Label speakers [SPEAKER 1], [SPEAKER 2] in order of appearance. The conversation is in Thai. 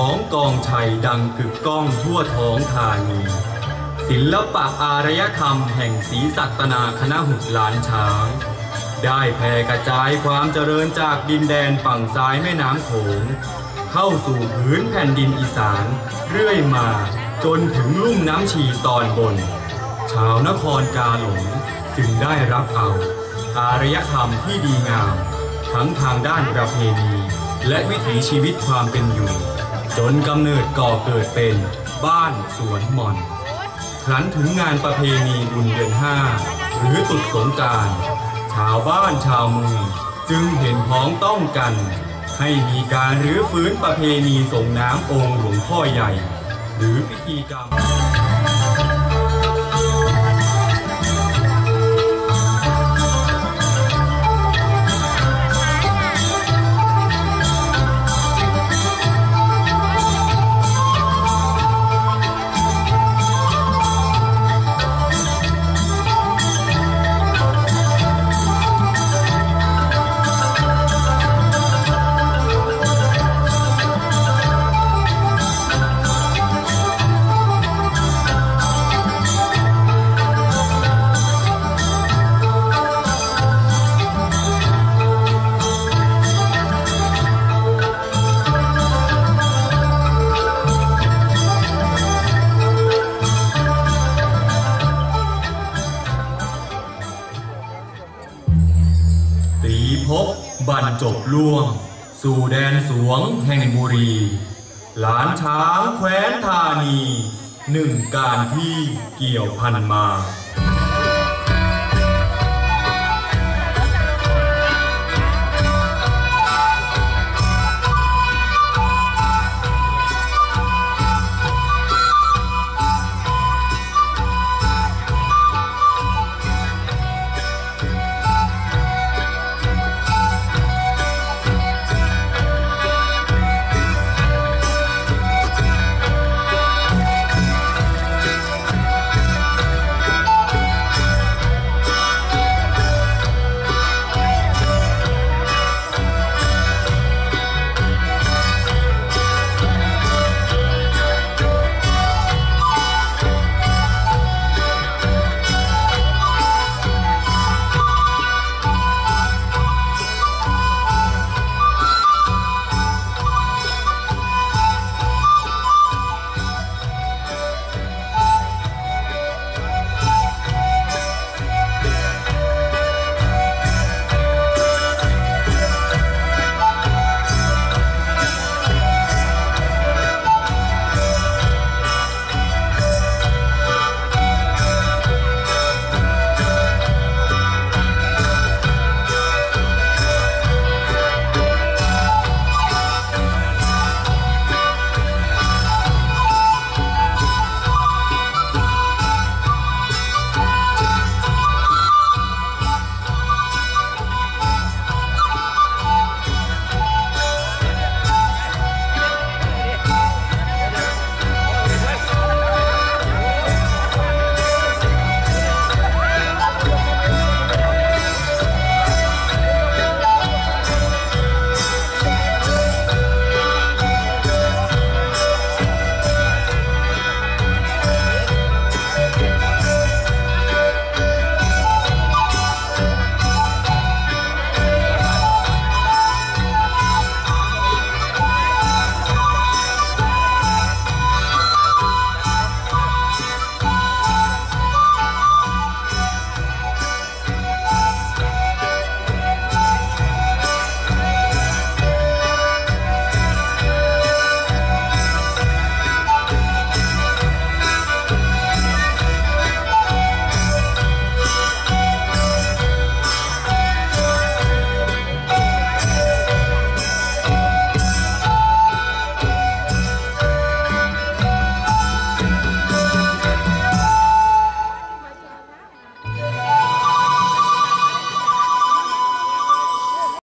[SPEAKER 1] ของกองชัยดังกึกก้องทั่วท้องธานีศิลปะอารยธรรมแห่งศรีสัตนาคณะหุดล้านช้าง ได้แผ่กระจายความเจริญจากดินแดนฝั่งซ้ายแม่น้ำโขง เข้าสู่พื้นแผ่นดินอีสาน เรื่อยมาจนถึงลุ่มน้ำชีตอนบน ชาวนครกาหลงจึงได้รับเอา อารยธรรมที่ดีงาม ทั้งทางด้านประเพณี และวิถีชีวิตความเป็นอยู่ จนกำเนิดก่อเกิดเป็นบ้านสวนหม่อน ครั้นถึงงานประเพณีบุญเดือนห้าหรือตุดสงการชาวบ้านชาวเมืองจึงเห็นพ้องต้องกัน ให้มีการรื้อฟื้นประเพณีส่งน้ำองค์หลวงพ่อใหญ่ หรือพิธีกรรม พบบรรจบล่วง สู่แดนสวงแห่งบุรี หลานช้างแคว้นธานี หนึ่งการที่เกี่ยวพันมา